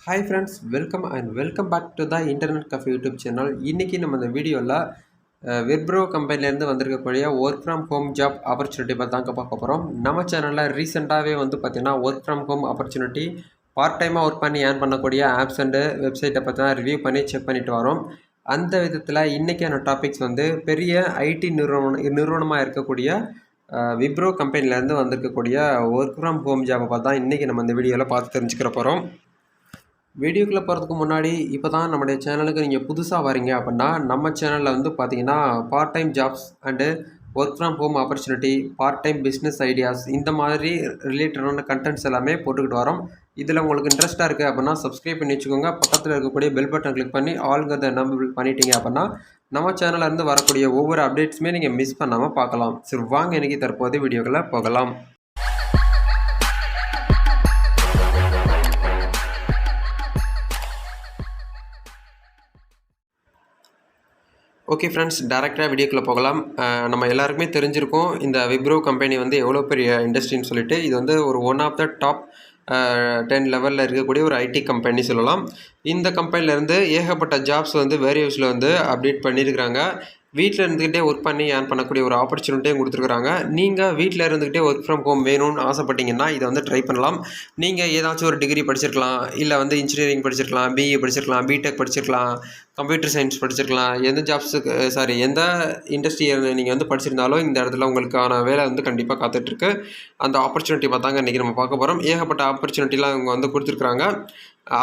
Hi friends welcome and welcome back to the internet cafe YouTube channel இன்றைக்கி நம்ம இந்த வீடியோவில் விப்ரோ கம்பெனிலேருந்து வந்திருக்கக்கூடிய work from home job opportunity பற்றி தாங்க பார்க்க போகிறோம் நம்ம சேனலில் ரீசெண்டாகவே வந்து பார்த்திங்கன்னா work from home opportunity part டைமாக ஒர்க் பண்ணி ஏர்ன் பண்ணக்கூடிய ஆப்ஸ் அண்டு வெப்சைட்டை பார்த்தீங்கன்னா ரிவ்யூ பண்ணி செக் பண்ணிட்டு வரோம். அந்த விதத்தில் இன்றைக்கான டாபிக்ஸ் வந்து பெரிய ஐடி நிறுவனம் நிறுவனமாக இருக்கக்கூடிய விப்ரோ கம்பெனிலேருந்து வந்திருக்கக்கூடிய ஒர்க் ஃப்ரம் ஹோம் ஜாப்பை பார்த்தா இன்றைக்கி நம்ம இந்த வீடியோவில் பார்த்து தெரிஞ்சுக்கிற போகிறோம் வீடியோக்குள்ளே போகிறதுக்கு முன்னாடி இப்போ தான் நம்முடைய சேனலுக்கு நீங்கள் புதுசாக வரீங்க அப்படின்னா நம்ம சேனலில் வந்து பார்த்தீங்கன்னா part time jobs and work from home opportunity part time business ideas இந்த மாதிரி ரிலேட்டடான கண்டென்ட்ஸ் எல்லாமே போட்டுக்கிட்டு வரோம். இதில் உங்களுக்கு இன்ட்ரெஸ்ட்டாக இருக்குது அப்படின்னா சப்ஸ்கிரைப் பண்ணி வச்சுக்கோங்க. பக்கத்தில் இருக்கக்கூடிய பெல் பட்டன் கிளிக் பண்ணி ஆளுங்கிறத நம்ப பண்ணிட்டீங்க அப்படின்னா நம்ம சேனல்லேருந்து வரக்கூடிய ஒவ்வொரு அப்டேட்ஸுமே நீங்கள் மிஸ் பண்ணாமல் பார்க்கலாம். சரி வாங்க இன்றைக்கி தற்போது வீடியோக்களை போகலாம். ஓகே ஃப்ரெண்ட்ஸ் டேரெக்டாக வீடியோக்குள்ளே போகலாம். நம்ம எல்லாருக்குமே தெரிஞ்சிருக்கோம் இந்த விப்ரோ கம்பெனி வந்து எவ்வளோ பெரிய இண்டஸ்ட்ரின்னு சொல்லிட்டு. இது வந்து ஒரு one of the top ten லெவலில் இருக்கக்கூடிய ஒரு ஐடி கம்பெனி சொல்லலாம். இந்த கம்பெனிலேருந்து ஏகப்பட்ட ஜாப்ஸ் வந்து வேரியஸில் வந்து அப்டேட் பண்ணியிருக்கிறாங்க வீட்டில் இருந்துக்கிட்டே ஒர்க் பண்ணி ஏர்ன் பண்ணக்கூடிய ஒரு ஆப்பர்ச்சுனிட்டியும் கொடுத்துருக்குறாங்க. நீங்கள் வீட்டில் இருந்துக்கிட்டே ஒர்க் ஃப்ரம் ஹோம் வேணும்னு ஆசைப்பட்டீங்கன்னா இதை வந்து ட்ரை பண்ணலாம். நீங்கள் ஏதாச்சும் ஒரு டிகிரி படிச்சிருக்கலாம். இல்லை வந்து இன்ஜினியரிங் படிச்சிருக்கலாம் பிஇ படிச்சிருக்கலாம் பிடெக் படிச்சிருக்கலாம். கம்ப்யூட்டர் சயின்ஸ் படிச்சிருக்கலாம். எந்த ஜாப்ஸுக்கு சாரி எந்த இண்டஸ்ட்ரி நீங்கள் வந்து படிச்சிருந்தாலும் இந்த இடத்துல உங்களுக்கான வேலை வந்து கண்டிப்பாக காத்துட்ருக்கு. அந்த ஆப்பர்ச்சுனிட்டி பார்த்தாங்க. இன்றைக்கி நம்ம பார்க்க போகிறோம் ஏகப்பட்ட ஆப்பர்ச்சுனிட்டிலாம் இவங்க வந்து கொடுத்துருக்குறாங்க.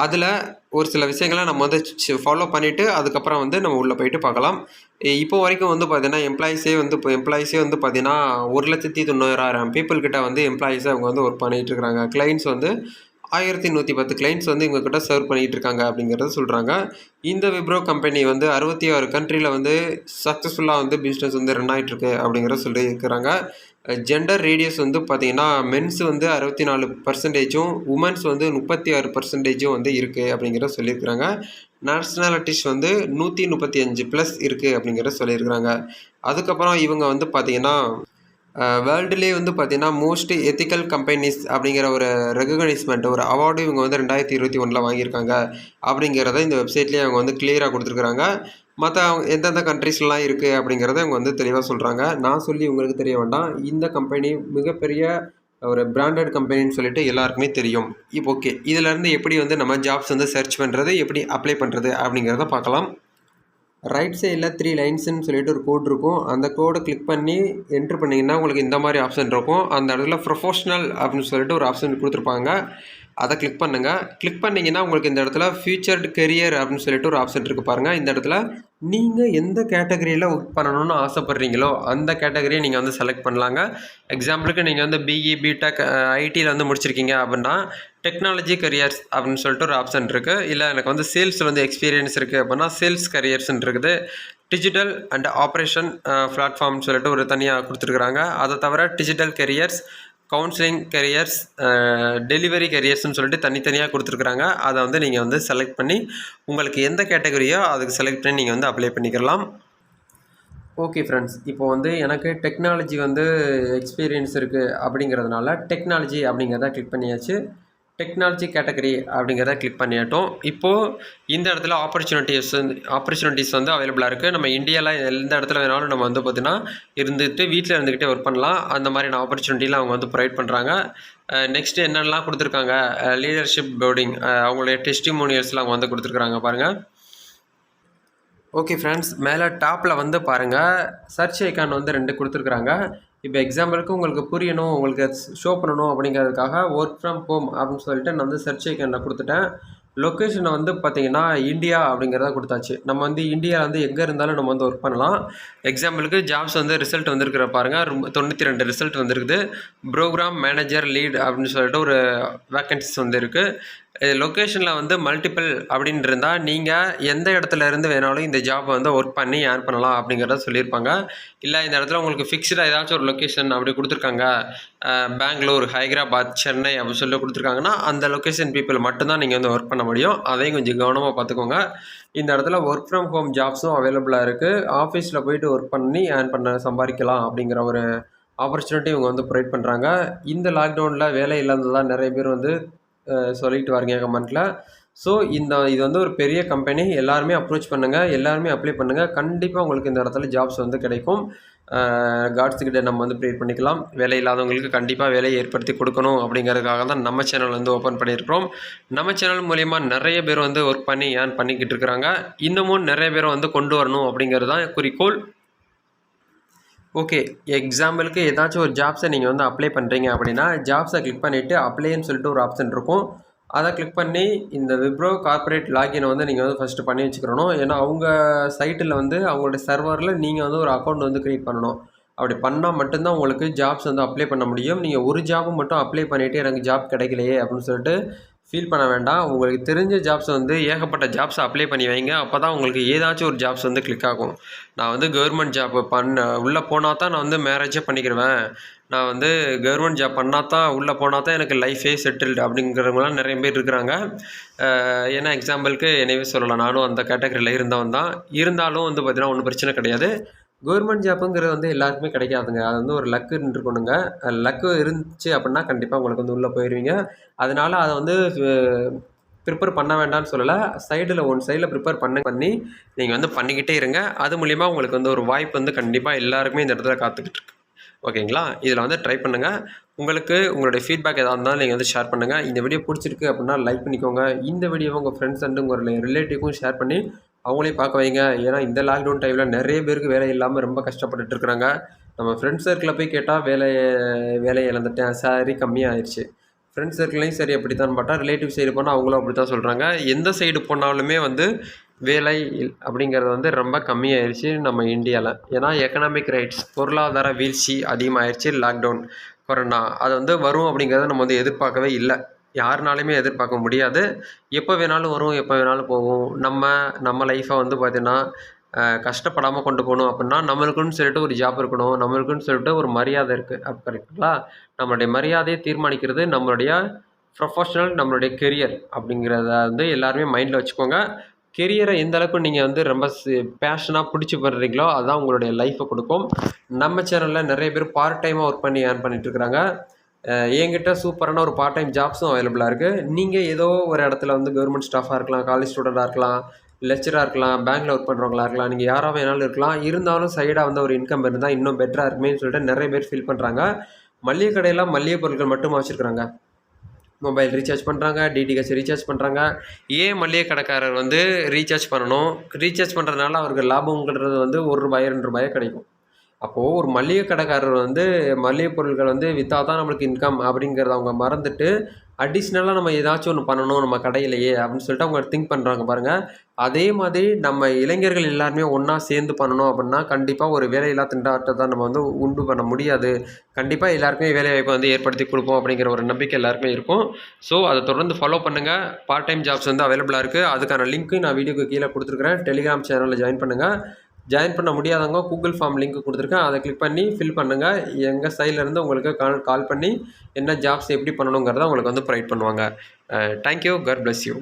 அதில் ஒரு சில விஷயங்களை நம்ம வந்து ஃபாலோ பண்ணிவிட்டு அதுக்கப்புறம் வந்து நம்ம உள்ளே போயிட்டு பார்க்கலாம். இப்போ வரைக்கும் வந்து பார்த்தீங்கன்னா எம்ப்ளாயிஸே வந்து இப்போ எம்ப்ளாயிஸே வந்து பார்த்தீங்கன்னா ஒரு லட்சத்தி தொண்ணூறாயிரம் பீப்புள்கிட்ட வந்து எம்ப்ளாயிஸை அவங்க வந்து ஒர்க் பண்ணிகிட்டு இருக்கிறாங்க கிளைண்ட்ஸ் வந்து ஆயிரத்தி நூற்றி பத்து கிளைண்ட்ஸ் வந்து இவங்கக்கிட்ட சர்வ் பண்ணிகிட்டு இருக்காங்க அப்படிங்கிறத சொல்கிறாங்க இந்த விப்ரோ கம்பெனி வந்து அறுபத்தி ஆறு கண்ட்ரியில் வந்து சக்ஸஸ்ஃபுல்லாக வந்து பிஸ்னஸ் வந்து ரன் ஆகிட்டுருக்கு அப்படிங்கிறத சொல்லி இருக்கிறாங்க ஜெண்டர் ரேடியஸ் வந்து பார்த்திங்கன்னா மென்ஸ் வந்து அறுபத்தி நாலு பர்சன்டேஜும் உமன்ஸ் வந்து முப்பத்தி ஆறு பர்சன்டேஜும் வந்து இருக்குது அப்படிங்கிறத சொல்லியிருக்கிறாங்க. நேஷ்னாலிட்டிஸ் வந்து நூற்றி முப்பத்தி அஞ்சு ப்ளஸ் இருக்குது அப்படிங்கிறத சொல்லியிருக்கிறாங்க. அதுக்கப்புறம் இவங்க வந்து பார்த்திங்கன்னா வேர்ல்டுலேயே வந்து பார்த்தீங்கன்னா மோஸ்ட் எத்திக்கல் கம்பெனிஸ் அப்படிங்கிற ஒரு ரெகக்னைஸ்மெண்ட் ஒரு அவார்டு இவங்க வந்து ரெண்டாயிரத்தி இருபத்தி ஒன்றில் வாங்கியிருக்காங்க அப்படிங்கிறத இந்த வெப்சைட்லேயே அவங்க வந்து கிளியராக கொடுத்துருக்குறாங்க. மற்ற அவங்க எந்தெந்த கண்ட்ரீஸ்லாம் இருக்குது அப்படிங்கிறத அவங்க வந்து தெளிவாக சொல்கிறாங்க நான் சொல்லி உங்களுக்கு தெரிய வேண்டாம். இந்த கம்பெனி மிகப்பெரிய ஒரு பிராண்டட் கம்பெனின்னு சொல்லிட்டு எல்லாருக்குமே தெரியும். இப்போ ஓகே இதிலேருந்து எப்படி வந்து நம்ம ஜாப்ஸ் வந்து சர்ச் பண்ணுறது எப்படி அப்ளை பண்ணுறது அப்படிங்கிறத பார்க்கலாம். ரைட் சைடில் த்ரீ லைன்ஸ்னு சொல்லிட்டு ஒரு கோட் இருக்கும். அந்த கோடை கிளிக் பண்ணி என்ட்ரு பண்ணிங்கன்னா உங்களுக்கு இந்த மாதிரி ஆப்ஷன் இருக்கும். அந்த இடத்துல ப்ரொஃபஷனல் அப்படின்னு சொல்லிட்டு ஒரு ஆப்ஷன் கொடுத்துருப்பாங்க. அதை கிளிக் பண்ணுங்கள் கிளிக் பண்ணிங்கன்னா உங்களுக்கு இந்த இடத்துல ஃபியூச்சர்டு கெரியர் அப்படின்னு சொல்லிட்டு ஒரு ஆப்ஷன் இருக்குது பாருங்கள் இந்த இடத்துல நீங்கள் எந்த கேட்டகரியில் ஒர்க் பண்ணணும்னு ஆசைப்பட்றீங்களோ அந்த கேட்டகரியை நீங்கள் வந்து செலக்ட் பண்ணலாங்க. எக்ஸாம்பிளுக்கு நீங்கள் வந்து பிஇ பிடெக் ஐடியில் வந்து முடிச்சிருக்கீங்க அப்படின்னா டெக்னாலஜி கரியர்ஸ் அப்படின்னு சொல்லிட்டு ஒரு ஆப்ஷன் இருக்குது இல்லை எனக்கு வந்து சேல்ஸில் வந்து எக்ஸ்பீரியன்ஸ் இருக்குது அப்படின்னா சேல்ஸ் கரியர்ஸ்ன்னு இருக்குது. டிஜிட்டல் அண்ட் ஆப்ரேஷன் பிளாட்ஃபார்ம்னு சொல்லிட்டு ஒரு தனியாக கொடுத்துருக்குறாங்க. அதை தவிர digital careers counselling careers delivery கெரியர்ஸ்னு சொல்லிட்டு தனித்தனியாக கொடுத்துருக்குறாங்க. அதை வந்து நீங்கள் வந்து செலக்ட் பண்ணி உங்களுக்கு எந்த கேட்டகரியோ அதுக்கு செலக்ட் பண்ணி நீங்கள் வந்து அப்ளை பண்ணிக்கலாம். ஓகே ஃப்ரெண்ட்ஸ் இப்போ வந்து எனக்கு டெக்னாலஜி வந்து எக்ஸ்பீரியன்ஸ் இருக்குது அப்படிங்கிறதுனால டெக்னாலஜி அப்படிங்கிறத கிளிக் பண்ணியாச்சு. டெக்னாலஜி கேட்டகரி அப்படிங்கிறத கிளிக் பண்ணிட்டோம். இப்போது இந்த இடத்துல ஆப்பர்ச்சுனிட்டிஸ் வந்து ஆப்பர்ச்சுனிட்டிஸ் வந்து அவைலபிளாக இருக்குது நம்ம இந்தியாவில் எந்த இடத்துல வேணாலும் நம்ம வந்து பார்த்திங்கன்னா இருந்துட்டு வீட்டில் இருந்துக்கிட்டே ஒர்க் பண்ணலாம். அந்த மாதிரியான ஆப்பர்ச்சுனிட்டிலாம் அவங்க வந்து ப்ரொவைட் பண்ணுறாங்க நெக்ஸ்ட்டு என்னென்னலாம் கொடுத்துருக்காங்க? லீடர்ஷிப் போர்டிங் அவங்களுடைய டெஸ்டிமோனியல்ஸ்லாம் அவங்க வந்து கொடுத்துருக்குறாங்க பாருங்கள் ஓகே ஃப்ரெண்ட்ஸ் மேலே டாப்பில் வந்து பாருங்கள் சர்ச் ஐக்கான் வந்து ரெண்டு கொடுத்துருக்குறாங்க. இப்போ எக்ஸாம்பிளுக்கு உங்களுக்கு புரியணும் உங்களுக்கு ஷோ பண்ணணும் அப்படிங்கிறதுக்காக ஒர்க் ஃப்ரம் ஹோம் அப்படின்னு சொல்லிட்டு நான் வந்து சர்ச் ஐக்கானில் கொடுத்துட்டேன். லொக்கேஷனை வந்து பார்த்தீங்கன்னா இந்தியா அப்படிங்கிறத கொடுத்தாச்சு. நம்ம வந்து இந்தியாவில் வந்து எங்கே இருந்தாலும் நம்ம வந்து ஒர்க் பண்ணலாம். எக்ஸாம்பிளுக்கு ஜாப்ஸ் வந்து ரிசல்ட் வந்திருக்கிற பாருங்கள் ரொம்ப தொண்ணூற்றி ரெண்டு ரிசல்ட் வந்திருக்குது. ப்ரோக்ராம் மேனேஜர் லீட் அப்படின்னு சொல்லிட்டு ஒரு வேக்கன்சிஸ் வந்து இருக்குது லொக்கேஷனில் வந்து மல்டிபிள் அப்படின்னு இருந்தால் நீங்கள் எந்த இடத்துல இருந்து வேணாலும் இந்த ஜாப்பை வந்து ஒர்க் பண்ணி ஏர்ன் பண்ணலாம் அப்படிங்கிறத சொல்லியிருப்பாங்க. இல்லை இந்த இடத்துல உங்களுக்கு ஃபிக்ஸ்டாக ஏதாச்சும் ஒரு லொக்கேஷன் அப்படி கொடுத்துருக்காங்க. பெங்களூர் ஹைதராபாத் சென்னை அப்படி சொல்லி கொடுத்துருக்காங்கன்னா அந்த லொக்கேஷன் பீப்புள் மட்டும்தான் நீங்கள் வந்து ஒர்க் பண்ண முடியும். அதையும் கொஞ்சம் கவனமாக பார்த்துக்கோங்க. இந்த இடத்துல ஒர்க் ஃப்ரம் ஹோம் ஜாப்ஸும் அவைலபிளாக இருக்குது ஆஃபீஸில் போயிட்டு ஒர்க் பண்ணி ஏர்ன் பண்ண சம்பாதிக்கலாம் அப்படிங்கிற ஒரு ஆப்பர்ச்சுனிட்டி இவங்க வந்து ப்ரொவைட் பண்ணுறாங்க இந்த லாக்டவுனில் வேலை இல்லாததான் நிறைய பேர் வந்து சொல்லிட்டு வரீங்க கமெண்ட்டில் ஸோ இந்த இது வந்து ஒரு பெரிய கம்பெனி எல்லாருமே அப்ரோச் பண்ணுங்கள் எல்லாருமே அப்ளை பண்ணுங்கள் கண்டிப்பாக உங்களுக்கு இந்த இடத்துல ஜாப்ஸ் வந்து கிடைக்கும். காட்ஸுக்கிட்ட நம்ம வந்து ப்ரேட் பண்ணிக்கலாம். வேலை இல்லாதவங்களுக்கு கண்டிப்பாக வேலையை ஏற்படுத்தி கொடுக்கணும் அப்படிங்கிறதுக்காக தான் நம்ம சேனல் வந்து ஓப்பன் பண்ணியிருக்கிறோம். நம்ம சேனல் மூலிமா நிறைய பேர் வந்து ஒர்க் பண்ணி ஏன் பண்ணிக்கிட்டு இருக்கிறாங்க. இன்னமும் நிறைய பேரை வந்து கொண்டு வரணும் அப்படிங்கிறது தான் குறிக்கோள். ஓகே எக்ஸாம்பிளுக்கு ஏதாச்சும் ஒரு ஜாப்ஸை நீங்கள் வந்து அப்ளை பண்ணுறீங்க அப்படின்னா ஜாப்ஸை கிளிக் பண்ணிவிட்டு அப்ளைன்னு சொல்லிட்டு ஒரு ஆப்ஷன் இருக்கும். அதை கிளிக் பண்ணி இந்த விப்ரோ கார்ப்பரேட் லாகினை வந்து நீங்கள் வந்து ஃபஸ்ட்டு பண்ணி வச்சுக்கிறணும் ஏன்னா அவங்க சைட்டில் வந்து அவங்களோட சர்வரில் நீங்கள் வந்து ஒரு அக்கௌண்ட் வந்து க்ரியேட் பண்ணணும். அப்படி பண்ணால் மட்டும்தான் உங்களுக்கு ஜாப்ஸ் வந்து அப்ளை பண்ண முடியும். நீங்கள் ஒரு ஜாப்பு மட்டும் அப்ளை பண்ணிவிட்டு எனக்கு ஜாப் கிடைக்கலையே அப்படின்னு சொல்லிட்டு ஃபீல் பண்ண வேண்டாம். உங்களுக்கு தெரிஞ்ச ஜாப்ஸ் வந்து ஏகப்பட்ட ஜாப்ஸ் அப்ளை பண்ணி வைங்க. அப்போ தான் உங்களுக்கு ஏதாச்சும் ஒரு ஜாப்ஸ் வந்து கிளிக் ஆகும். நான் வந்து கவர்மெண்ட் ஜாப் பண்ண உள்ளே போனால் தான் நான் வந்து மேரேஜே பண்ணிக்கிடுவேன். நான் வந்து கவர்மெண்ட் ஜாப் பண்ணால் தான் உள்ளே போனால் தான் எனக்கு லைஃபே செட்டில்டு அப்படிங்கிறவங்களாம் நிறைய பேர் இருக்கிறாங்க. ஏன்னா எக்ஸாம்பிளுக்கு என்னவே சொல்லலாம். நானும் அந்த கேட்டகரியில் இருந்தவன் தான் இருந்தாலும் வந்து பார்த்திங்கன்னா ஒன்றும் பிரச்சனை கிடையாது. கவர்மெண்ட் ஜாப்புங்கிறது வந்து எல்லாருக்குமே கிடைக்காதுங்க. அது வந்து ஒரு லக்கு இருக்கணுங்க லக்கு இருந்துச்சு அப்படின்னா கண்டிப்பாக உங்களுக்கு வந்து உள்ளே போயிடுவீங்க அதனால் அதை வந்து ப்ரிப்பேர் பண்ண வேண்டாம்னு சொல்லலை. சைடில் ஒன் சைடில் ப்ரிப்பேர் பண்ண பண்ணி நீங்கள் வந்து பண்ணிக்கிட்டே இருங்க. அது மூலிமா உங்களுக்கு வந்து ஒரு வாய்ப்பு வந்து கண்டிப்பாக எல்லாருக்குமே இந்த இடத்துல காத்துக்கிட்டு இருக்கு. ஓகேங்களா? இதில் வந்து ட்ரை பண்ணுங்கள் உங்களுக்கு உங்களுடைய ஃபீட்பேக் எதாக இருந்தாலும் நீங்கள் வந்து ஷேர் பண்ணுங்கள் இந்த வீடியோ பிடிச்சிருக்கு அப்படின்னா லைக் பண்ணிக்கோங்க. இந்த வீடியோவை உங்கள் ஃப்ரெண்ட்ஸ் அண்டு உங்கள் ரிலேட்டிவ்க்கும் ஷேர் பண்ணி அவங்களையும் பார்க்க வைங்க. ஏன்னா இந்த லாக்டவுன் டைமில் நிறைய பேருக்கு வேலை இல்லாமல் ரொம்ப கஷ்டப்பட்டுட்டு இருக்கிறாங்க. நம்ம ஃப்ரெண்ட்ஸ் சர்க்கிளில் போய் கேட்டால் வேலையை வேலையை இழந்துட்டேன். சாரி கம்மியாகிடுச்சு ஃப்ரெண்ட்ஸ் சர்க்கிளையும் சரி அப்படி தான் பார்த்தா ரிலேட்டிவ் சைடு போனால் அவங்களும் அப்படி தான் சொல்கிறாங்க எந்த சைடு போனாலுமே வந்து வேலை அப்படிங்கிறது வந்து ரொம்ப கம்மியாயிருச்சு நம்ம இந்தியாவில் ஏன்னா எக்கனாமிக் ரைட்ஸ் பொருளாதார வீழ்ச்சி அதிகமாகிடுச்சு லாக்டவுன் கொரோனா அது வந்து வரும் அப்படிங்கிறத நம்ம வந்து எதிர்பார்க்கவே இல்லை. யாருனாலையுமே எதிர்பார்க்க முடியாது. எப்போ வேணாலும் வரும் எப்போ வேணாலும் போகும். நம்ம நம்ம லைஃப்பை வந்து பார்த்திங்கன்னா கஷ்டப்படாமல் கொண்டு போகணும் அப்படின்னா நம்மளுக்குன்னு சொல்லிட்டு ஒரு ஜாப் இருக்கணும். நம்மளுக்குன்னு சொல்லிட்டு ஒரு மரியாதை இருக்குது அப்போ கரெக்டுங்களா நம்மளுடைய மரியாதையை தீர்மானிக்கிறது நம்மளுடைய ப்ரொஃபஷனல் நம்மளுடைய கெரியர் அப்படிங்கிறத வந்து எல்லாருமே மைண்டில் வச்சுக்கோங்க. கெரியரை எந்த அளவுக்கு நீங்கள் வந்து ரொம்ப பேஷனாக பிடிச்சி பண்ணுறீங்களோ அதுதான் உங்களுடைய லைஃப்பை கொடுக்கும். நம்ம சேனலில் நிறைய பேர் பார்ட் டைமாக ஒர்க் பண்ணி ஏர்ன் பண்ணிகிட்ருக்குறாங்க என்கிட்ட சூப்பரான ஒரு பார்ட் டைம் ஜாப்ஸும் அவைலபிளாக இருக்குது நீங்கள் ஏதோ ஒரு இடத்துல வந்து கவர்மெண்ட் ஸ்டாஃபாக இருக்கலாம் காலேஜ் ஸ்டூடெண்ட்டாக இருக்கலாம் லெக்சராக இருக்கலாம் பேங்க்கில் ஒர்க் பண்ணுறவங்களா இருக்கலாம் நீங்கள் யாராக வேணாலும் இருக்கலாம். இருந்தாலும் சைடாக வந்து ஒரு இன்கம் இருந்தால் இன்னும் பெட்டராக இருக்குமேனு சொல்லிட்டு நிறைய பேர் ஃபீல் பண்ணுறாங்க மளிகை கடையில் மளிகை பொருட்கள் மட்டுமா வச்சுருக்குறாங்க? மொபைல் ரீசார்ஜ் பண்ணுறாங்க டிடிஹெச் ரீசார்ஜ் பண்ணுறாங்க ஏன் மளிகை கடைக்காரர் வந்து ரீசார்ஜ் பண்ணணும்? ரீசார்ஜ் பண்ணுறதுனால அவருக்கு லாபங்கிறது வந்து ஒரு ரூபாய் ரெண்டு ரூபாய் கிடைக்கும். அப்போது ஒரு மளிகை கடைக்காரர் வந்து மளிகை பொருட்கள் வந்து விற்றா தான் நம்மளுக்கு இன்கம் அப்படிங்கிறத அவங்க மறந்துட்டு அடிஷ்னலாக நம்ம ஏதாச்சும் ஒன்று பண்ணணும் நம்ம கடையிலையே அப்படின்னு சொல்லிட்டு அவங்க திங்க் பண்ணுறாங்க பாருங்கள் அதே மாதிரி நம்ம இளைஞர்கள் எல்லாருமே ஒன்றா சேர்ந்து பண்ணணும் அப்படின்னா கண்டிப்பாக ஒரு வேலையில்லா திண்டாட்டத்தை நம்ம வந்து உண்டு பண்ண முடியாது. கண்டிப்பாக எல்லாருக்குமே வேலைவாய்ப்பு வந்து ஏற்படுத்தி கொடுப்போம் அப்படிங்கிற ஒரு நம்பிக்கை எல்லாருக்குமே இருக்கும். ஸோ அதை தொடர்ந்து ஃபாலோ பண்ணுங்கள் பார்ட் டைம் ஜாப்ஸ் வந்து அவைலபிளாக இருக்குது அதுக்கான லிங்க்கு நான் வீடியோக்கு கீழே கொடுத்துருக்குறேன். டெலிகிராம் சேனலில் ஜாயின் பண்ணுங்கள் ஜாயின் பண்ண முடியாதவங்க கூகுள் ஃபார்ம் லிங்க் கொடுத்துருக்கேன். அதை கிளிக் பண்ணி ஃபில் பண்ணுங்கள் எங்கள் சைட்லேருந்து உங்களுக்கு கால் கால் பண்ணி என்ன ஜாப்ஸ் எப்படி பண்ணணுங்கிறத உங்களுக்கு வந்து ப்ரொவைட் பண்ணுவாங்க. Thank you God bless you